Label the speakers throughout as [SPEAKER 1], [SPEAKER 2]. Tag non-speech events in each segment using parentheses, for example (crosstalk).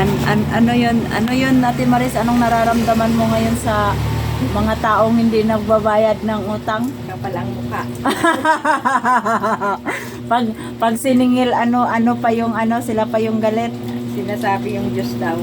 [SPEAKER 1] An, an, ano yun, ano yun, Ate Maris, anong nararamdaman mo ngayon sa mga taong hindi nagbabayad ng utang?
[SPEAKER 2] Kapal ang mukha. (laughs)
[SPEAKER 1] pag pag siningil ano ano pa yung ano sila pa yung galit.
[SPEAKER 2] Sinasabi yung Diyos daw,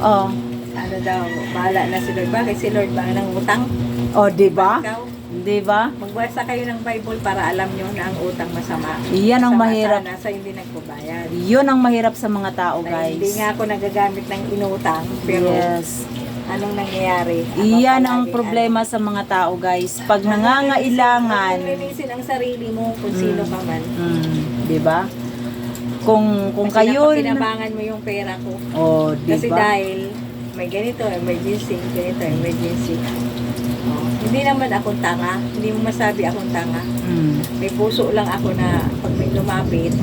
[SPEAKER 1] Oh.
[SPEAKER 2] ano daw, bahala na si Lord. Bakit si Lord ba ang utang?
[SPEAKER 1] Oh, 'di ba?
[SPEAKER 2] Ikaw,
[SPEAKER 1] 'Di ba?
[SPEAKER 2] magbasa kayo ng Bible para alam nyo na ang utang masama.
[SPEAKER 1] Iyan ang
[SPEAKER 2] Masama
[SPEAKER 1] mahirap.
[SPEAKER 2] sana sa hindi nagbabayad.
[SPEAKER 1] 'Yun ang mahirap sa mga tao,
[SPEAKER 2] Hindi
[SPEAKER 1] guys.
[SPEAKER 2] nga ako nagagamit ng inutang, pero
[SPEAKER 1] Yes.
[SPEAKER 2] anong nangyayari? Ako
[SPEAKER 1] Iyan ang problema sa mga tao, guys. Pag
[SPEAKER 2] ano,
[SPEAKER 1] nangangailangan,
[SPEAKER 2] linisin ang sarili mo kung
[SPEAKER 1] Mm.
[SPEAKER 2] sino ka man.
[SPEAKER 1] mm, 'di ba? Kung kung
[SPEAKER 2] Kasi
[SPEAKER 1] kayo
[SPEAKER 2] napakinabangan mo yung pera ko.
[SPEAKER 1] Oh, 'di
[SPEAKER 2] Kasi
[SPEAKER 1] ba?
[SPEAKER 2] dahil may ganito, emergency, ganito, emergency. Hindi naman akong tanga. Hindi mo masabi akong tanga.
[SPEAKER 1] Mm.
[SPEAKER 2] May puso lang ako na pag may lumapit,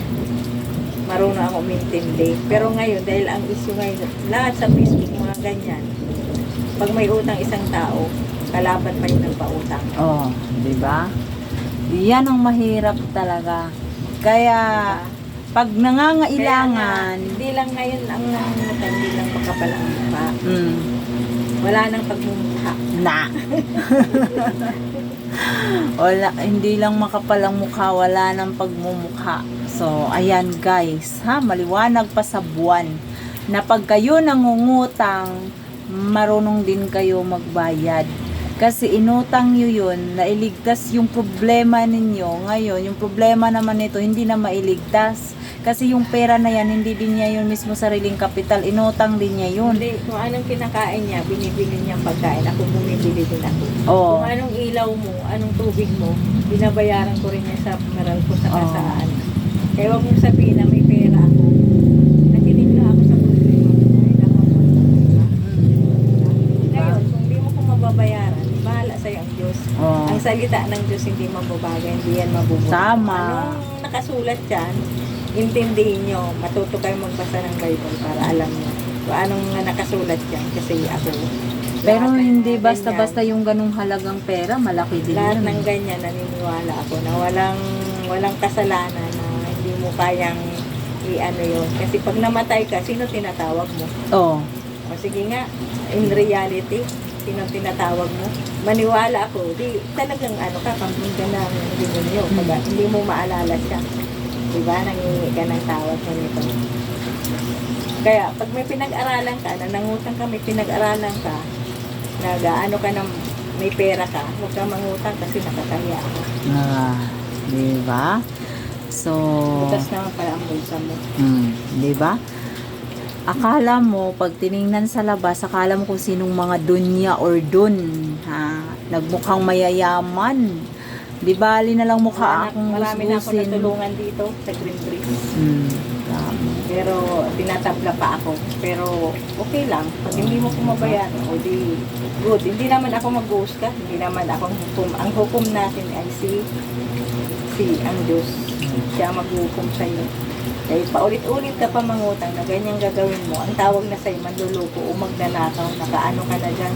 [SPEAKER 2] marunong ako umintindi. Pero ngayon, dahil ang issue ngayon, lahat sa Facebook, mga ganyan, pag may utang isang tao, kalaban pa yung nagpautang.
[SPEAKER 1] Oh, 'di ba? Iyan ang mahirap talaga. Kaya pag
[SPEAKER 2] Kaya nga,
[SPEAKER 1] nangangailangan,
[SPEAKER 2] hindi lang ngayon ang nangungutan, hindi lang makapal ang mukha.
[SPEAKER 1] mm,
[SPEAKER 2] Wala nang pagmumukha.
[SPEAKER 1] na. wala, hindi lang makapal ang mukha, wala nang pagmumukha. So, ayan guys, ha, maliwanag pa sa buwan na pag kayo nangungutang, marunong din kayo magbayad. Kasi inutang nyo yun, nailigtas yung problema ninyo. Ngayon, yung problema naman nito, hindi na mailigtas. Kasi yung pera na yan, hindi din niya yun mismo sariling kapital. Inutang din niya yun.
[SPEAKER 2] Hindi, kung anong kinakain niya, binibili niyang pagkain. Ako bumibili din ako.
[SPEAKER 1] Oo.
[SPEAKER 2] Kung anong ilaw mo, anong tubig mo, binabayaran ko rin yan sa meral ko sa
[SPEAKER 1] Oo.
[SPEAKER 2] kasaan. Kaya huwag mong sabihin na may pera ako. Nakinig na ako sa problema. Ay, nako. Diba? Ngayon, kung hindi mo ko mababayaran, bahala sa'yo ang Diyos.
[SPEAKER 1] Oo.
[SPEAKER 2] Ang salita ng Diyos hindi mababaga, hindi yan mabubuhay.
[SPEAKER 1] Tama.
[SPEAKER 2] Anong nakasulat dyan, intindihin nyo, matuto kayo magbasa ng Bible para alam nyo kung anong nakasulat dyan. Kasi ako,
[SPEAKER 1] Pero hindi basta-basta yung ganung halagang pera, malaki din
[SPEAKER 2] lahat ng ganyan naniniwala ako na walang walang kasalanan na hindi mo kayang i-ano yun. Kasi pag namatay ka, sino tinatawag mo?
[SPEAKER 1] Oo.
[SPEAKER 2] O sige nga, in reality, sino tinatawag mo? Maniwala ako, di talagang ano ka, kambing ka ng demonyo. Pag hindi mo maalala siya. Diba? Nangingi ka ng tawag mo nito. Kaya pag may pinag-aralan ka, na nangutang ka, may pinag-aralan ka, nag-ano ka ng may pera ka, huwag ka mangutang kasi nakakaya ka.
[SPEAKER 1] Ah, di ba? So,
[SPEAKER 2] Butas naman pala ang bulsa mo.
[SPEAKER 1] hmm, di ba? Akala mo, pag tiningnan sa labas, akala mo kung sinong mga dunya or dun, ha? Nagmukhang mayayaman. Di bali na lang mukha
[SPEAKER 2] Marami-
[SPEAKER 1] akong
[SPEAKER 2] Marami na ako
[SPEAKER 1] gusgusin.
[SPEAKER 2] natulungan dito sa Green Breeze.
[SPEAKER 1] Hmm, tama.
[SPEAKER 2] Pero tinatabla pa ako. Pero okay lang. Pag hindi mo kumabayaran, o di good. Hindi naman ako mag-ghost ka. Hindi naman ako ang hukom. Ang hukom natin ay si si ang Diyos. Siya maghukom sa iyo. Dahil paulit-ulit ka pa mangutang na ganyan gagawin mo. Ang tawag na sa'yo, manluloko o magnanakaw. Nakaano ka na dyan.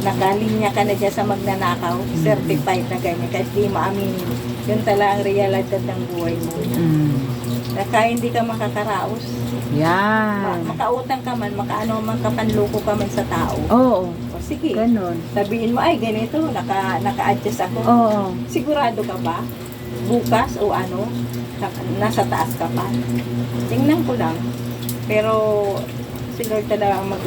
[SPEAKER 2] Nakalinya ka na dyan sa magnanakaw. Certified na ganyan. Kasi di maaminin. Yun tala ang realidad ng buhay mo. Na kaya hindi ka makakaraos. Ma-
[SPEAKER 1] Yan.
[SPEAKER 2] makautang ka man, makaano man ka panloko ka man sa tao.
[SPEAKER 1] Oo,
[SPEAKER 2] O sige,
[SPEAKER 1] ganun.
[SPEAKER 2] sabihin mo, ay ganito, naka, naka-adjust ako.
[SPEAKER 1] Oo.
[SPEAKER 2] Sigurado ka ba? Bukas o ano, nasa taas ka pa? Tingnan ko lang. Pero si Lord talaga ang mag-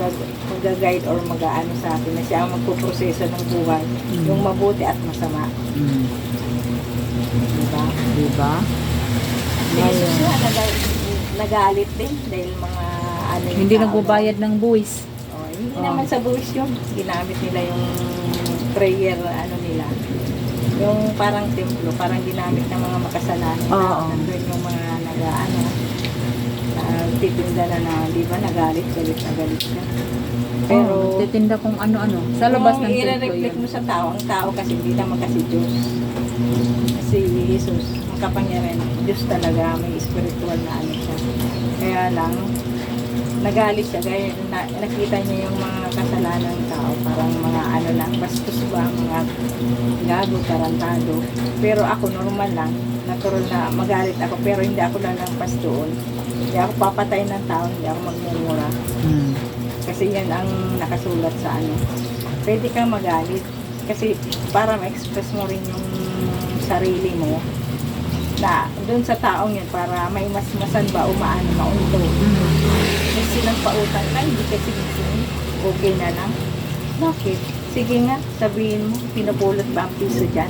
[SPEAKER 2] mag-guide or mag-ano sa akin na siya ang magpuproseso ng buhay.
[SPEAKER 1] Mm.
[SPEAKER 2] Yung mabuti at masama.
[SPEAKER 1] Hmm.
[SPEAKER 2] Diba?
[SPEAKER 1] Di ba?
[SPEAKER 2] Si Jesus nga, nag- nagalit din dahil mga ano
[SPEAKER 1] Hindi
[SPEAKER 2] tao
[SPEAKER 1] nagbabayad ng buwis.
[SPEAKER 2] Oh, hindi
[SPEAKER 1] Oh.
[SPEAKER 2] naman sa buwis yun. Ginamit nila yung prayer, ano nila. Yung parang templo, parang ginamit ng mga makasalanan.
[SPEAKER 1] Oo.
[SPEAKER 2] Nandun yung mga nag, ano, titinda na na, di ba, nagalit, galit na galit ka. Pero,
[SPEAKER 1] Pero, titinda kung ano-ano. Sa labas ng templo yun.
[SPEAKER 2] mo sa tao, ang tao kasi hindi naman kasi Diyos. Kasi Jesus, ang kapangyarihan, Diyos talaga, may spiritual na ano siya. Kaya lang, nagalit siya, gaya na, nakita niya yung mga kasalanan ng tao, parang mga ano lang, bastos ba, mga gago, tarantado. Pero ako, normal lang, natural na magalit ako pero hindi ako lalampas doon. Hindi ako papatay ng tao, hindi ako magmumura.
[SPEAKER 1] Hmm.
[SPEAKER 2] Kasi yan ang nakasulat sa ano. Pwede kang magalit. Kasi para ma-express mo rin yung sarili mo na doon sa taong yun para may mas masan ba umaano maunto.
[SPEAKER 1] Hmm.
[SPEAKER 2] May silang pautang ka, hindi kasi gusto. Okay na lang. Bakit? Sige nga, sabihin mo, pinupulot ba ang piso dyan?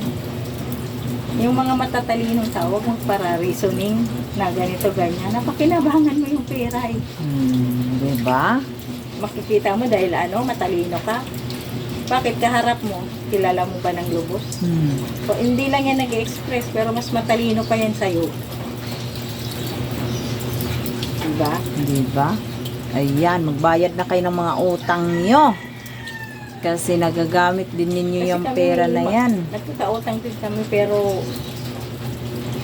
[SPEAKER 2] Yung mga matatalinong tao, huwag mong para reasoning na ganito, ganyan. Napakinabangan mo yung pera eh.
[SPEAKER 1] Hmm. Diba?
[SPEAKER 2] Makikita mo dahil ano, matalino ka. Bakit kaharap mo? Kilala mo ba ng lubos?
[SPEAKER 1] Hmm.
[SPEAKER 2] So, hindi lang yan nag-express, pero mas matalino pa yan sa'yo. Diba?
[SPEAKER 1] Diba? Ayan, magbayad na kayo ng mga utang nyo. Kasi nagagamit din ninyo
[SPEAKER 2] Kasi
[SPEAKER 1] yung
[SPEAKER 2] kami,
[SPEAKER 1] pera na yan.
[SPEAKER 2] Nagkakautang din kami, pero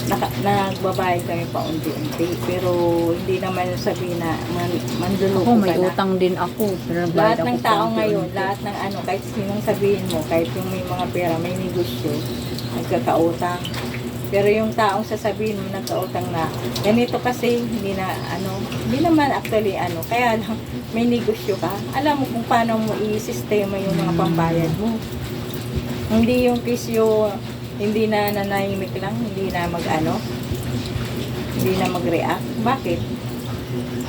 [SPEAKER 2] naka, nagbabayad kami pa unti-unti. Pero hindi naman sabihin na man, manduloko
[SPEAKER 1] Ako, may
[SPEAKER 2] ka na.
[SPEAKER 1] utang din ako. Pero
[SPEAKER 2] Lahat
[SPEAKER 1] ako
[SPEAKER 2] ng tao
[SPEAKER 1] paunti-unti.
[SPEAKER 2] ngayon, lahat ng ano, kahit sinong sabihin mo, kahit yung may mga pera, may negosyo, nagkakautang. Pero yung taong sasabihin mo, nagkautang na, ganito kasi, hindi na, ano, hindi naman actually, ano, kaya lang, may negosyo ka, alam mo kung paano mo i-sistema yung mga pambayad mo. Hindi yung kisyo, hindi na nanahimik lang, hindi na mag-ano, hindi na mag-react. Bakit?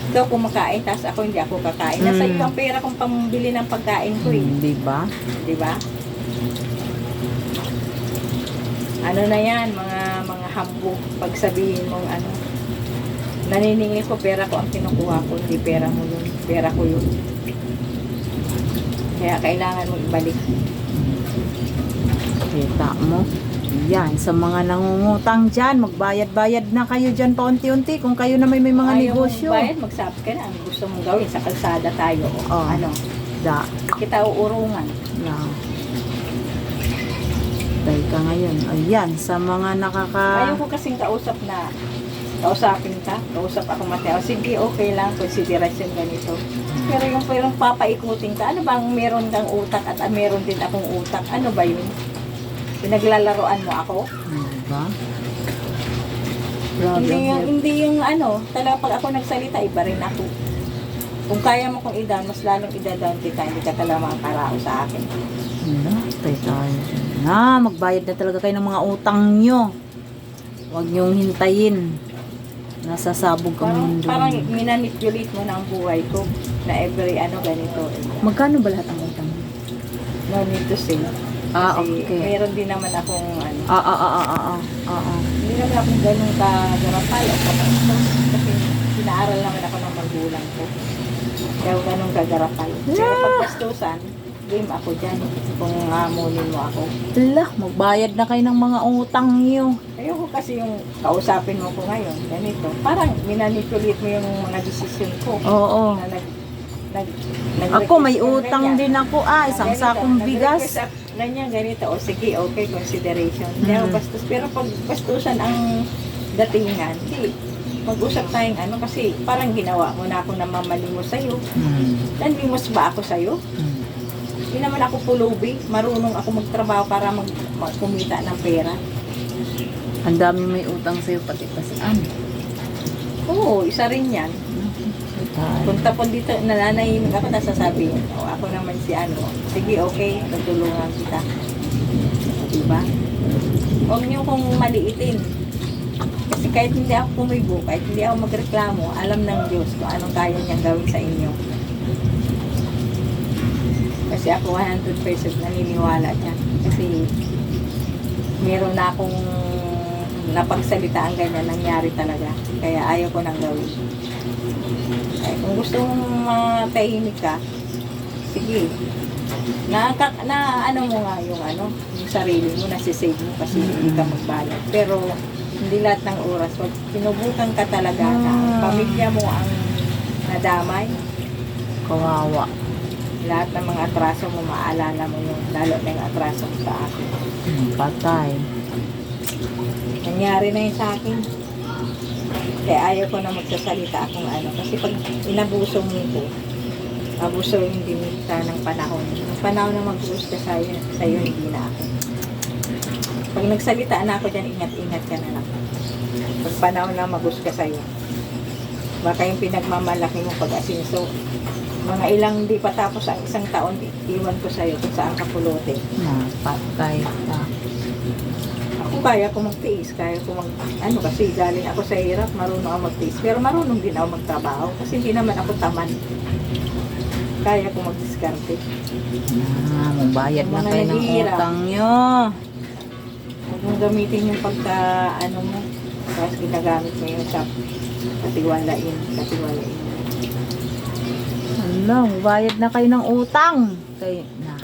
[SPEAKER 2] Ikaw kumakain, tapos ako hindi ako kakain. Nasa
[SPEAKER 1] Mm.
[SPEAKER 2] ang pera kong pambili ng pagkain ko eh.
[SPEAKER 1] Hmm, diba?
[SPEAKER 2] Di ba? Ano na yan, mga mga hambog, pag sabihin mong ano, naniningil ko, pera ko ang kinukuha ko, hindi pera mo yun, pera ko yun. Kaya kailangan mo ibalik.
[SPEAKER 1] Kita mo. Yan, sa mga nangungutang dyan, magbayad-bayad na kayo dyan paunti-unti kung kayo na may, may mga
[SPEAKER 2] Ayaw
[SPEAKER 1] negosyo.
[SPEAKER 2] mong bayad, magsabi ka na, ang gusto mong gawin sa kalsada tayo. o
[SPEAKER 1] Oh.
[SPEAKER 2] Ano,
[SPEAKER 1] Da.
[SPEAKER 2] kita uurungan.
[SPEAKER 1] Lang. Tay ka ngayon. Ayan, sa mga nakaka...
[SPEAKER 2] Ayaw ko kasing kausap na kausapin ka, kausap ako Mateo. Sige, okay lang, consideration ganito. Pero yung parang papaikutin ka, ano bang meron kang utak at ah, meron din akong utak? Ano ba yun? Pinaglalaroan mo ako?
[SPEAKER 1] Hmm, Diba? Grabe.
[SPEAKER 2] Hindi yung, hindi yung ano, talaga pag ako nagsalita, iba rin ako. Kung kaya mo kong i-down, mas lalong i-down kita, hindi ka talaga makakarao sa akin.
[SPEAKER 1] Wala, tay tayo. Na, magbayad na talaga kayo ng mga utang nyo. Huwag nyong hintayin. Nasasabog kami
[SPEAKER 2] Parang,
[SPEAKER 1] doon.
[SPEAKER 2] parang minanipulate mo na ang buhay ko na every ano ganito.
[SPEAKER 1] Magkano ba lahat ang utang?
[SPEAKER 2] No need to say.
[SPEAKER 1] Ah,
[SPEAKER 2] Kasi
[SPEAKER 1] okay.
[SPEAKER 2] meron din naman akong ano,
[SPEAKER 1] Ah, ah, ah, ah, ah, ah, ah,
[SPEAKER 2] hindi naman akong ganun kagarapal o kapastos kasi pinaaral naman ako ng magulang ko. Kaya ganun kagarapal. Pero
[SPEAKER 1] Yeah.
[SPEAKER 2] pag bastusan, game ako dyan kung hamunin mo ako.
[SPEAKER 1] Ala, magbayad na kayo ng mga utang nyo.
[SPEAKER 2] Ayoko kasi yung kausapin mo ko ngayon, ganito. Parang minanipulate mo yung mga desisyon ko.
[SPEAKER 1] Oo.
[SPEAKER 2] Na nag, nag,
[SPEAKER 1] Ako, may utang din ako. Ah, isang
[SPEAKER 2] Ganito,
[SPEAKER 1] sakong bigas.
[SPEAKER 2] Ganyan, ganito. O sige, okay, consideration.
[SPEAKER 1] Mm.
[SPEAKER 2] bastos. Pero pag bastusan ang datingan, hindi. Mag-usap tayong ano kasi parang ginawa mo na ako namamalimos sa'yo.
[SPEAKER 1] Hmm.
[SPEAKER 2] Nanlimos ba ako sa'yo?
[SPEAKER 1] Hmm.
[SPEAKER 2] Hindi naman ako pulubi. Marunong ako magtrabaho para mag, magkumita ng pera.
[SPEAKER 1] Ang dami may utang sa'yo, pati pasian.
[SPEAKER 2] Oo, isa rin yan. Punta po dito, nananahimik ako, nasasabihin, o ako naman si ano, sige, okay, tutulungan kita. Diba? Huwag niyo kong maliitin. Kasi kahit hindi ako pumibo, kahit hindi ako magreklamo, alam ng Diyos kung anong kaya niyang gawin sa inyo. Kasi ako 100% naniniwala dyan. Kasi meron na akong napagsalita ang ganyan, nangyari talaga. Kaya ayaw ko nang gawin. Ay, kung gusto mong matahimik ka, sige. Na, na ano mo nga yung ano, yung sarili mo, nasisave mo kasi hindi ka magbayad. Pero hindi lahat ng oras, wag pinubukan ka talaga na
[SPEAKER 1] Ah.
[SPEAKER 2] pamilya mo ang nadamay.
[SPEAKER 1] Kawawa.
[SPEAKER 2] Lahat ng mga atraso mo, maalala mo yung lalo na yung atraso mo sa akin.
[SPEAKER 1] Hmm, patay.
[SPEAKER 2] Nangyari na yun sa akin. Kaya ayaw ko na magsasalita akong ano. Kasi pag inabuso mo ko, abuso yung dimita ng panahon. Yung panahon na mag-uus ka sa'yo, sa'yo hindi na ako. Pag nagsalita na ako dyan, ingat-ingat ka na lang. Pag panahon na magus ka sa'yo. Baka yung pinagmamalaki mong pag-asinso. Mga ilang di pa tapos ang isang taon, iwan ko sa'yo kung saan ka pulutin.
[SPEAKER 1] Napatay ka.
[SPEAKER 2] Ako kaya ko magtiis, kaya ko mag, ano kasi galing ako sa hirap, marunong ako magtiis. Pero marunong din ako magtrabaho kasi hindi naman ako taman. Kaya ko magdiskarte.
[SPEAKER 1] Ah, magbayad na kayo ng utang nyo.
[SPEAKER 2] Huwag mong gamitin yung pagka, ano mo, tapos ginagamit mo yung sa katiwalain, katiwalain.
[SPEAKER 1] Ano, magbayad na kayo ng utang. Kayo, na.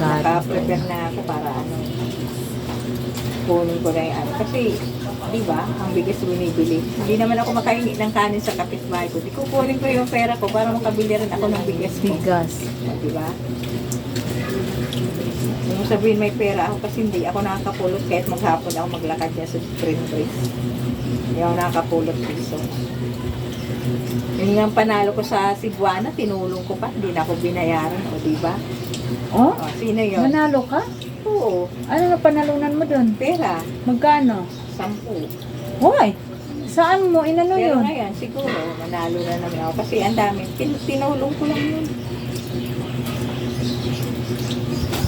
[SPEAKER 2] Naka-prepare na ako para ano, kunin ko na yung ano. Kasi, di ba, ang bigas binibili. Hindi naman ako makahingi ng kanin sa kapitbahay ko. Di ko kunin ko yung pera ko para makabili rin ako ng bigas ko.
[SPEAKER 1] Bigas.
[SPEAKER 2] Di ba? Mo sabihin may pera ako kasi hindi ako nakakapulot kahit maghapon ako maglakad dyan sa spring breeze. Hindi ako nakakapulot piso. Yung nga panalo ko sa Cebuana, tinulong ko pa, hindi na ako binayaran, o di ba?
[SPEAKER 1] Oh,
[SPEAKER 2] O, sino yun?
[SPEAKER 1] manalo ka?
[SPEAKER 2] Oo,
[SPEAKER 1] Ano na panalunan mo doon?
[SPEAKER 2] pera,
[SPEAKER 1] Magkano?
[SPEAKER 2] sampu.
[SPEAKER 1] Hoy, saan mo inano
[SPEAKER 2] Pero
[SPEAKER 1] yun?
[SPEAKER 2] ngayon, siguro, manalo na naman ako kasi ang dami, tin- tinulong ko lang yun.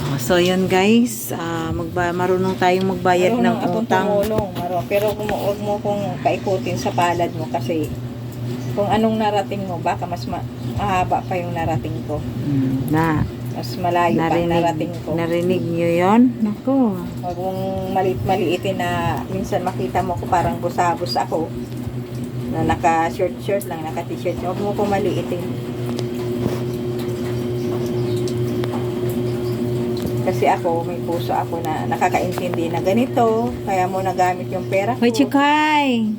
[SPEAKER 1] Ah, So yun guys, ah, magba marunong tayong magbayad ng
[SPEAKER 2] Marunong akong
[SPEAKER 1] utang.
[SPEAKER 2] tumulong, maro. Pero kung huwag mo kong paikutin sa palad mo kasi kung anong narating mo, baka mas ma- mahaba pa yung narating ko.
[SPEAKER 1] Hmm, na,
[SPEAKER 2] Mas malayo pa ang narating ko.
[SPEAKER 1] narinig nyo yun? Naku.
[SPEAKER 2] Huwag mong maliit-maliitin na minsan makita mo ko parang busabos ako na naka-short-short lang, naka-t-shirt. Huwag mo ko maliitin. Kasi ako, may puso ako na nakakaintindi na ganito, kaya mo nagamit yung pera ko.
[SPEAKER 1] Hoy, Chikay!